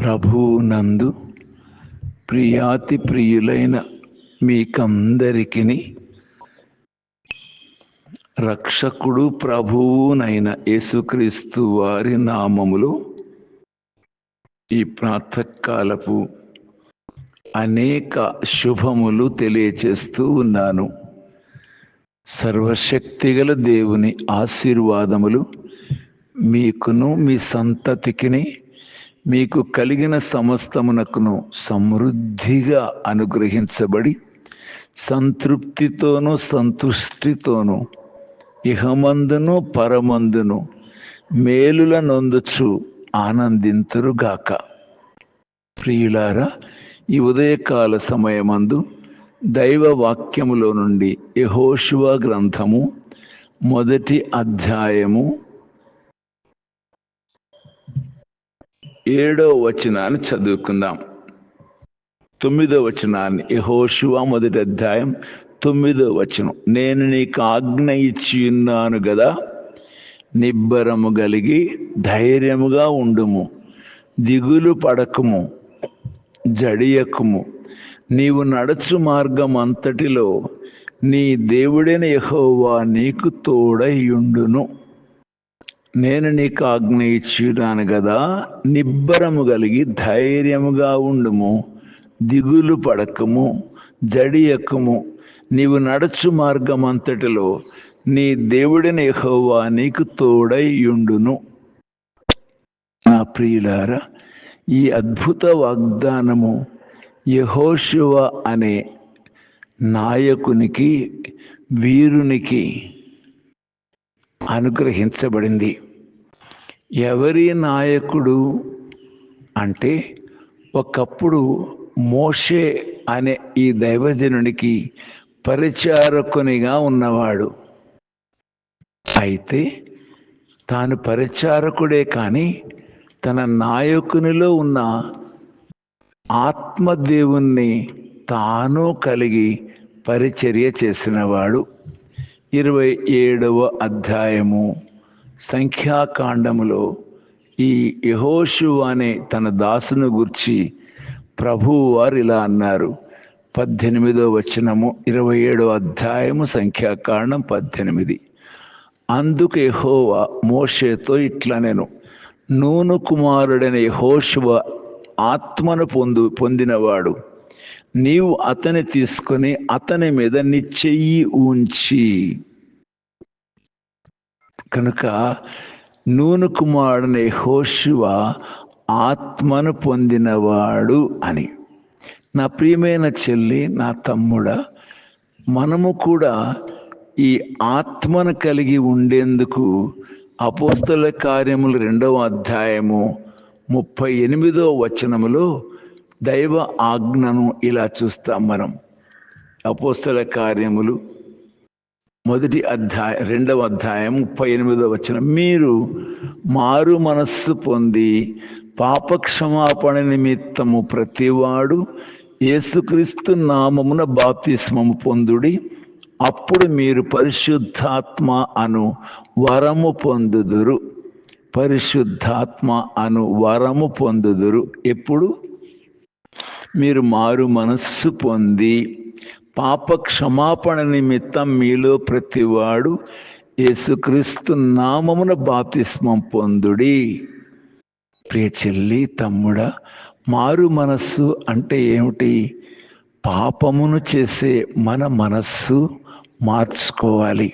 ప్రభువునందు ప్రియాతి ప్రియులైన మీకందరికీ రక్షకుడు ప్రభువునైన యేసుక్రీస్తు వారి నామములో ఈ ప్రాతకాలపు అనేక శుభములు తెలియచేస్తూ ఉన్నాను. సర్వశక్తిగల దేవుని ఆశీర్వాదములు మీకును మీ సంతతికిని మీకు కలిగిన సమస్తమునకును సమృద్ధిగా అనుగ్రహించబడి సంతృప్తితోనూ సంతుష్టితోనూ ఇహమందును పరమందును మేలుల నొందుచు ఆనందింతురుగాక ప్రియులారా ఈ ఉదయకాల సమయమందు దైవ వాక్యములో నుండి యహోశువ గ్రంథము మొదటి అధ్యాయము ఏడో వచనాన్ని చదువుకుందాం. తొమ్మిదో వచనాన్ని యహోశువ మొదటి అధ్యాయం తొమ్మిదో వచనం. నేను నీకు ఆజ్ఞ ఇచ్చి ఉన్నాను కదా నిబ్బరము కలిగి ధైర్యముగా ఉండుము దిగులు పడకము జడియకుము. నీవు నడచు మార్గం అంతటిలో నీ దేవుడైన యహోవా నీకు తోడయ్యుండును నేను నీకు ఆజ్ఞ ఇచ్చినాను కదా నిబ్బరము కలిగి ధైర్యముగా ఉండుము దిగులు పడకము జడియకము. నీవు నడచు మార్గం అంతటిలో నీ దేవుడిని హోవా నీకు తోడైయుండును నా ప్రియులారా ఈ అద్భుత వాగ్దానము యహోశివ అనే నాయకునికి వీరునికి అనుగ్రహించబడింది. ఎవరి నాయకుడు అంటే ఒకప్పుడు మోషే అనే ఈ దైవజనునికి పరిచారకునిగా ఉన్నవాడు. అయితే తాను పరిచారకుడే కానీ తన నాయకునిలో ఉన్న ఆత్మదేవుణ్ణి తాను కలిగి పరిచర్య చేసినవాడు. ఇరవై ఏడవ అధ్యాయము. సంఖ్యాకాండములో ఈ యహోషు అనే తన దాసును గుర్చి ప్రభువు వారు ఇలా అన్నారు. పద్దెనిమిదో వచనము ఇరవై ఏడవ అధ్యాయము సంఖ్యాకాండం పద్దెనిమిది. అందుకు యహోవా మోషేతో ఇట్లా నేను నూను కుమారుడైన యహోశువ ఆత్మను పొందు పొందినవాడు. నీవు అతని తీసుకొని అతని మీద నీ చెయ్యి ఉంచి. కనుక నూను కుమారుడనే యహోశువ ఆత్మను పొందినవాడు అని. నా ప్రియమైన చెల్లి నా తమ్ముడ మనము కూడా ఈ ఆత్మను కలిగి ఉండేందుకు అపోస్తల కార్యములు రెండవ అధ్యాయము ముప్పై ఎనిమిదో వచనములో దైవ ఆజ్ఞను ఇలా చూస్తాం మనం. అపోస్తల కార్యములు మొదటి అధ్యాయ రెండవ అధ్యాయం ముప్పై ఎనిమిదో వచ్చిన మీరు మారు మనస్సు పొంది పాపక్షమాపణ నిమిత్తము ప్రతివాడు యేసుక్రీస్తు నామమున బాప్తిస్మము పొందుడి. అప్పుడు మీరు పరిశుద్ధాత్మ అను వరము పొందుదురు. పరిశుద్ధాత్మ అను వరము పొందుదురు. ఎప్పుడు? మీరు మారు మనస్సు పొంది పాప క్షమాపణ నిమిత్తం మీలో ప్రతివాడు యేసుక్రీస్తు నామమున బాప్తిస్మం పొందుడి. ప్రియ చెల్లి తమ్ముడ మారు మనస్సు అంటే ఏమిటి? పాపమును చేసే మన మనస్సు మార్చుకోవాలి.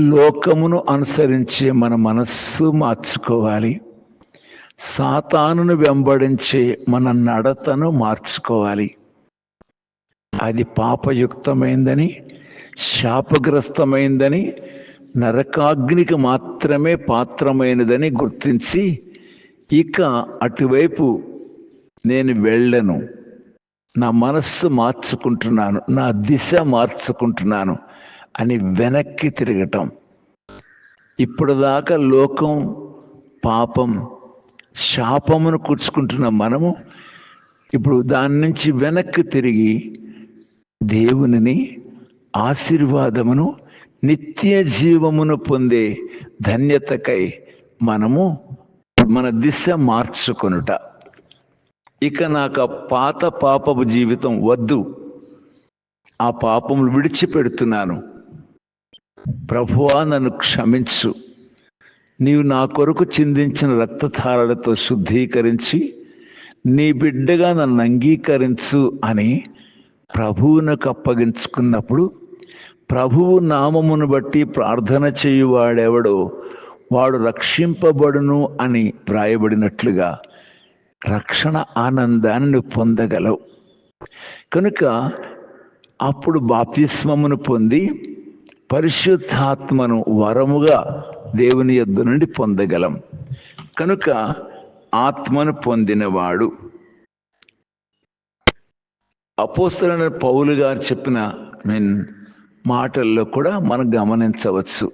లోకమును అనుసరించే మన మనస్సు మార్చుకోవాలి. సాతానును వెంబడించే మన నడతను మార్చుకోవాలి. అది పాపయుక్తమైందని శాపగ్రస్తమైందని నరకాగ్నికి మాత్రమే పాత్రమైనదని గుర్తించి ఇక అటువైపు నేను వెళ్ళను. నా మనస్సు మార్చుకుంటున్నాను నా దిశ మార్చుకుంటున్నాను అని వెనక్కి తిరగటం. ఇప్పుడు దాకా లోకం పాపం శాపమును కూర్చుకుంటున్న మనము ఇప్పుడు దాని నుంచి వెనక్కి తిరిగి దేవునిని ఆశీర్వాదమును నిత్య జీవమును పొందే ధన్యతకై మనము మన దిశ మార్చుకొనుట. ఇక నాకు పాత పాపపు జీవితం వద్దు. ఆ పాపములు విడిచిపెడుతున్నాను. ప్రభువా నన్ను క్షమించు. నీవు నా కొరకు చిందించిన రక్తధారలతో శుద్ధీకరించి నీ బిడ్డగా నన్ను అంగీకరించు అని ప్రభువునకు అప్పగించుకున్నప్పుడు ప్రభువు నామమును బట్టి ప్రార్థన చేయువాడెవడో వాడు రక్షింపబడును అని వ్రాయబడినట్లుగా రక్షణ ఆనందాన్ని పొందగలవు. కనుక అప్పుడు బాప్తిస్మమును పొంది పరిశుద్ధాత్మను వరముగా దేవుని యొద్ నుండి పొందగలం. కనుక ఆత్మను పొందినవాడు. అపోస్తులైన పౌలు గారు చెప్పిన మీన్ మాటల్లో కూడా మనం గమనించవచ్చు.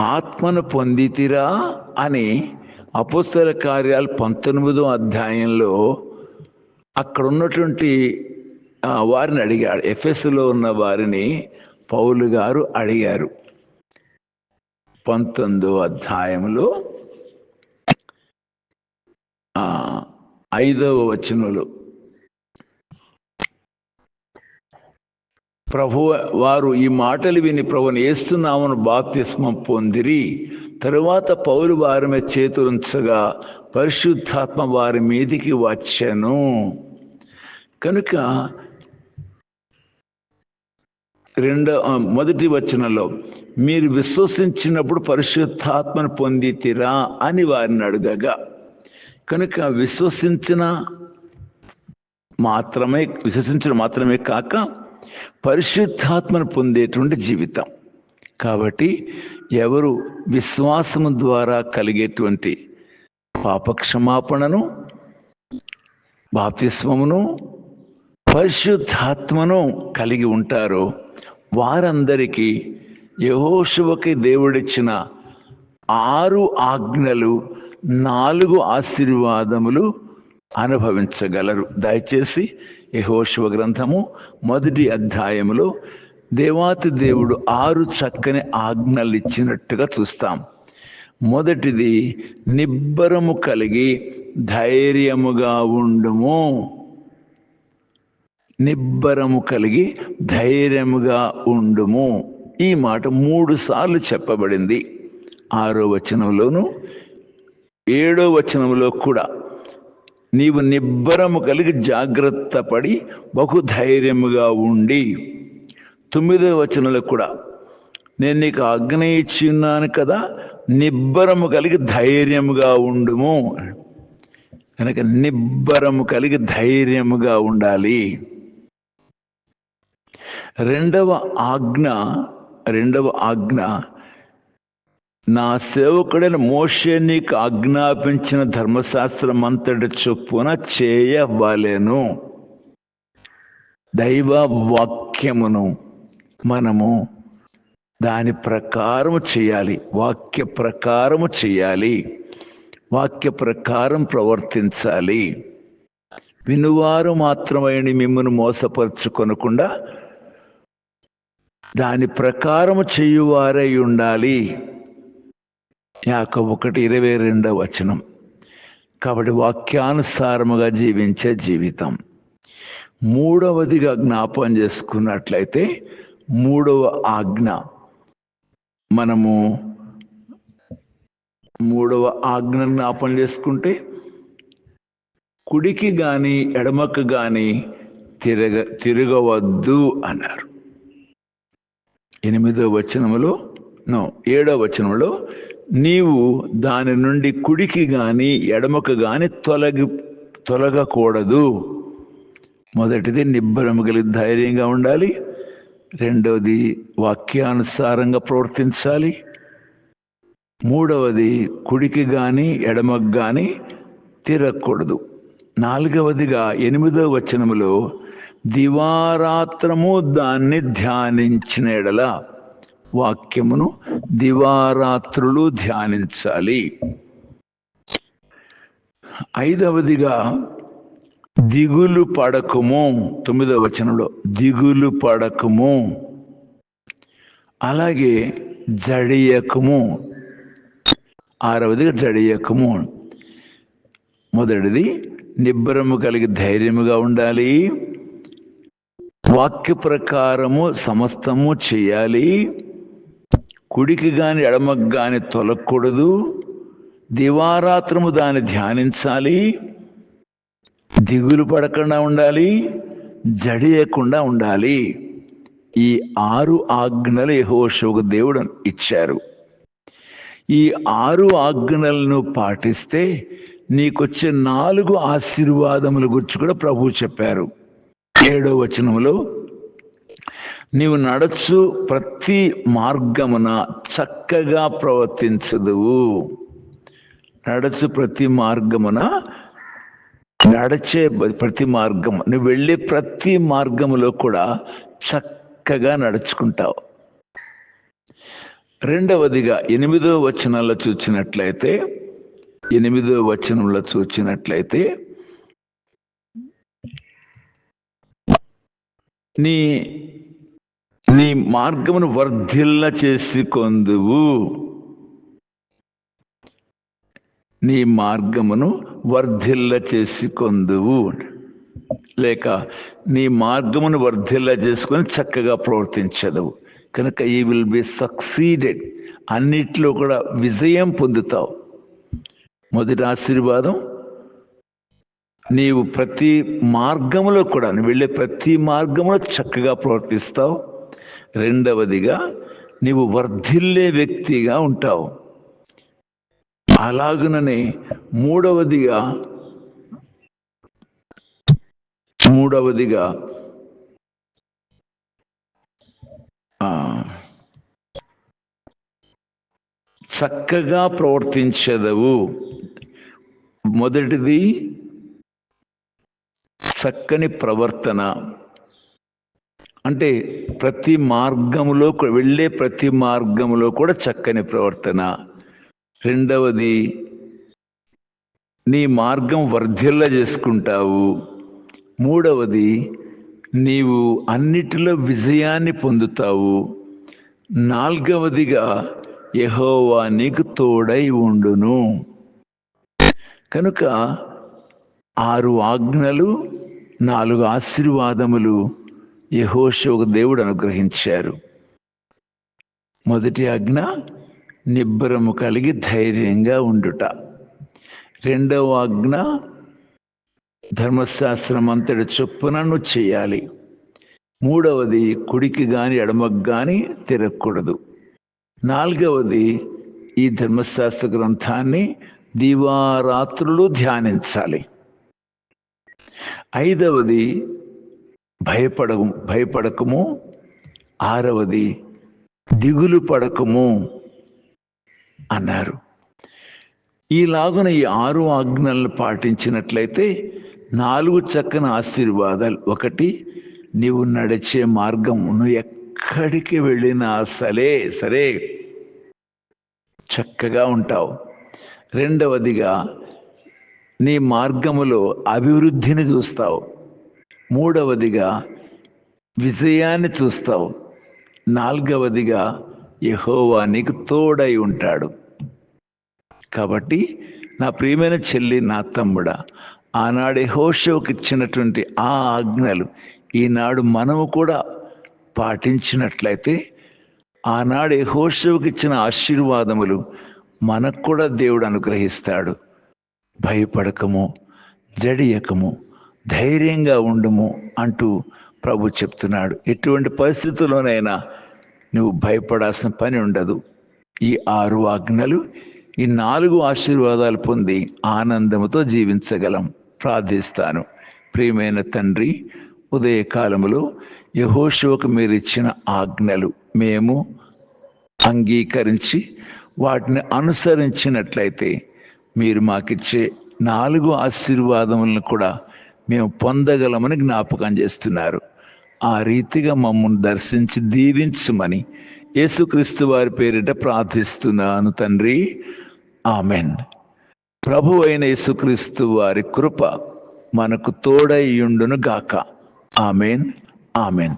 ఆత్మను పొందితిరా అని అపోస్తల కార్యాలు పంతొమ్మిదో అధ్యాయంలో అక్కడ ఉన్నటువంటి వారిని అడిగాడు. ఎఫ్ఎస్లో ఉన్న వారిని పౌలు గారు అడిగారు. పంతొమ్మిదో అధ్యాయంలో ఆ, ఐదవ వచనంలో ప్రభు వారు ఈ మాటలు విని ప్రభుని వేస్తున్నామని బాప్తిస్మం పొందిరి. తరువాత పౌరు వారి మీద చేతులుంచగా పరిశుద్ధాత్మ వారి మీదికి వచ్చాను. కనుక రెండో మొదటి వచనంలో మీరు విశ్వసించినప్పుడు పరిశుద్ధాత్మను పొందితిరా అని వారిని అడగగా కనుక విశ్వసించిన మాత్రమే విశ్వసించడం మాత్రమే కాక పరిశుద్ధాత్మను పొందేటువంటి జీవితం. కాబట్టి ఎవరు విశ్వాసము ద్వారా కలిగేటువంటి పాపక్షమాపణను బాప్తిస్మమును పరిశుద్ధాత్మను కలిగి ఉంటారో వారందరికీ యహోశువకి దేవుడిచ్చిన ఆరు ఆజ్ఞలు నాలుగు ఆశీర్వాదములు అనుభవించగలరు. దయచేసి యహోశివ గ్రంథము మొదటి అధ్యాయములో దేవాతి దేవుడు ఆరు చక్కని ఆజ్ఞలు ఇచ్చినట్టుగా చూస్తాం. మొదటిది నిబ్బరము కలిగి ధైర్యముగా ఉండుము. నిబ్బరము కలిగి ధైర్యముగా ఉండుము. ఈ మాట మూడు సార్లు చెప్పబడింది. ఆరో వచనంలోను ఏడో వచనంలో కూడా. నీవు నిబ్బరము కలిగి జాగ్రత్త పడి బహుధైర్యముగా ఉండి. తొమ్మిదో వచనంలో కూడా నేను నీకు ఆజ్ఞ ఇచ్చిన్నాను కదా నిబ్బరము కలిగి ధైర్యముగా ఉండుము. కనుక నిబ్బరము కలిగి ధైర్యముగా ఉండాలి. రెండవ ఆజ్ఞ రెండవ ఆజ్ఞ. నా సేవకుడైన మోషే నీకు ఆజ్ఞాపించిన ధర్మశాస్త్రం అంతటి చొప్పున చేయవలెను. దైవ వాక్యమును మనము దాని ప్రకారము చేయాలి. వాక్య ప్రకారము చేయాలి. వాక్య ప్రకారం ప్రవర్తించాలి. వినువారు మాత్రమైన మిమ్మల్ని మోసపరుచుకొనకుండా దాని ప్రకారము చేయువారై ఉండాలి. యాక ఒకటి ఇరవై రెండవ వచనం. కాబట్టి వాక్యానుసారముగా జీవించే జీవితం. మూడవదిగా జ్ఞాపం చేసుకున్నట్లయితే మూడవ ఆజ్ఞ. మనము మూడవ ఆజ్ఞ జ్ఞాపం చేసుకుంటే కుడికి గాని ఎడమకు గాని తిరగ తిరగవద్దు అన్నారు. ఎనిమిదో వచనములో నో ఏడో వచనంలో నీవు దాని నుండి కుడికి గాని ఎడమకు గాని తొలగి తొలగకూడదు. మొదటిది నిబ్బరము కలిగి ధైర్యంగా ఉండాలి. రెండవది వాక్యానుసారంగా ప్రవర్తించాలి. మూడవది కుడికి గాని ఎడమకు గాని తిరగకూడదు. నాలుగవదిగా ఎనిమిదవ వచనములో దివారాత్రము దాన్ని ధ్యానించిన ఎడల వాక్యమును దివారాత్రులు ధ్యానించాలి. ఐదవదిగా దిగులు పడకము తొమ్మిదవ వచనంలో దిగులు పడకము. అలాగే జడియకము ఆరవదిగా జడియకము. మొదటిది నిబ్బరము కలిగి ధైర్యముగా ఉండాలి. వాక్య ప్రకారము సమస్తము చేయాలి. కుడికి గాని ఎడమకు గాని తొలగకూడదు. దివారాత్రము దాన్ని ధ్యానించాలి. దిగులు పడకుండా ఉండాలి. జడియకుండా ఉండాలి. ఈ ఆరు ఆజ్ఞలు యహోషోకు దేవుడు ఇచ్చారు. ఈ ఆరు ఆజ్ఞలను పాటిస్తే నీకొచ్చే నాలుగు ఆశీర్వాదముల గురించి కూడా ప్రభు చెప్పారు. ఏడో వచనంలో నీవు నడచు ప్రతి మార్గమున చక్కగా ప్రవర్తించదువు. నడచు ప్రతి మార్గమున నడిచే ప్రతి మార్గం నువ్వు వెళ్ళే ప్రతి మార్గములో కూడా చక్కగా నడుచుకుంటావు. రెండవదిగా ఎనిమిదో వచనంలో చూసినట్లయితే ఎనిమిదో వచనంలో చూచినట్లయితే నీ నీ మార్గమును వర్ధిల్ల చేసి కొందువు నీ మార్గమును వర్ధిల్ల చేసి కొందువు లేక నీ మార్గమును వర్ధిల్ల చేసుకొని చక్కగా ప్రవర్తించదవు. కనుక ఈ విల్ బి సక్సీడెడ్. అన్నిట్లో కూడా విజయం పొందుతావు. మొదటి ఆశీర్వాదం నీవు ప్రతి మార్గంలో కూడా నువ్వు వెళ్ళే ప్రతి మార్గంలో చక్కగా ప్రవర్తిస్తావు. రెండవదిగా నీవు వర్ధిల్లే వ్యక్తిగా ఉంటావు. అలాగుననే మూడవదిగా మూడవదిగా ఆ, చక్కగా ప్రవర్తించదవు. మొదటిది చక్కని ప్రవర్తన. అంటే ప్రతి మార్గములో వెళ్ళే ప్రతి మార్గంలో కూడా చక్కని ప్రవర్తన. రెండవది నీ మార్గం వర్ధిల్ల చేసుకుంటావు. మూడవది నీవు అన్నిటిలో విజయాన్ని పొందుతావు. నాలుగవదిగా యహోవా నీకు తోడై ఉండును. కనుక ఆరు ఆజ్ఞలు నాలుగు ఆశీర్వాదములు యహోషోకు దేవుడు అనుగ్రహించారు. మొదటి ఆజ్ఞ నిబ్బరము కలిగి ధైర్యంగా ఉండుట. రెండవ ఆజ్ఞ ధర్మశాస్త్రం అంతటి చొప్పునను చేయాలి. మూడవది కుడికి గాని ఎడమకు గాని తిరగకూడదు. నాలుగవది ఈ ధర్మశాస్త్ర గ్రంథాన్ని దివారాత్రులు ధ్యానించాలి. ఐదవది భయపడ భయపడకము. ఆరవది దిగులు పడకము అన్నారు. ఈలాగున ఈ ఆరు ఆజ్ఞలను పాటించినట్లయితే నాలుగు చక్కని ఆశీర్వాదాలు. ఒకటి నీవు నడిచే మార్గం నువ్వు ఎక్కడికి వెళ్ళినా సరే సరే చక్కగా ఉంటావు. రెండవదిగా నీ మార్గములో అభివృద్ధిని చూస్తావు. మూడవదిగా విజయాన్ని చూస్తావు. నాలుగవదిగా యహోవా నీకు తోడై ఉంటాడు. కాబట్టి నా ప్రియమైన చెల్లి నా తమ్ముడా ఆనాడు యెహోషువకు ఇచ్చినటువంటి ఆ ఆజ్ఞలు ఈనాడు మనము కూడా పాటించినట్లయితే ఆనాడు యెహోషువకు ఇచ్చిన ఆశీర్వాదములు మనకు కూడా దేవుడు అనుగ్రహిస్తాడు. భయపడకము జడియకము ధైర్యంగా ఉండము అంటూ ప్రభు చెప్తున్నాడు. ఎటువంటి పరిస్థితుల్లోనైనా నువ్వు భయపడాల్సిన పని ఉండదు. ఈ ఆరు ఆజ్ఞలు ఈ నాలుగు ఆశీర్వాదాలు పొంది ఆనందముతో జీవించగలం. ప్రార్థిస్తాను. ప్రియమైన తండ్రి ఉదయకాలములో యహోషువకు మీరు ఇచ్చిన ఆజ్ఞలు మేము అంగీకరించి వాటిని అనుసరించినట్లయితే మీరు మాకిచ్చే నాలుగు ఆశీర్వాదములను కూడా మేము పొందగలమని జ్ఞాపకం చేస్తున్నారు. ఆ రీతిగా మమ్మల్ని దర్శించి దీవించమని యేసుక్రీస్తు వారి పేరిట ప్రార్థిస్తున్నాను తండ్రి. ఆమెన్. ప్రభు అయిన యేసుక్రీస్తు వారి కృప మనకు తోడై ఉండును గాక ఆమెన్. ఆమెన్.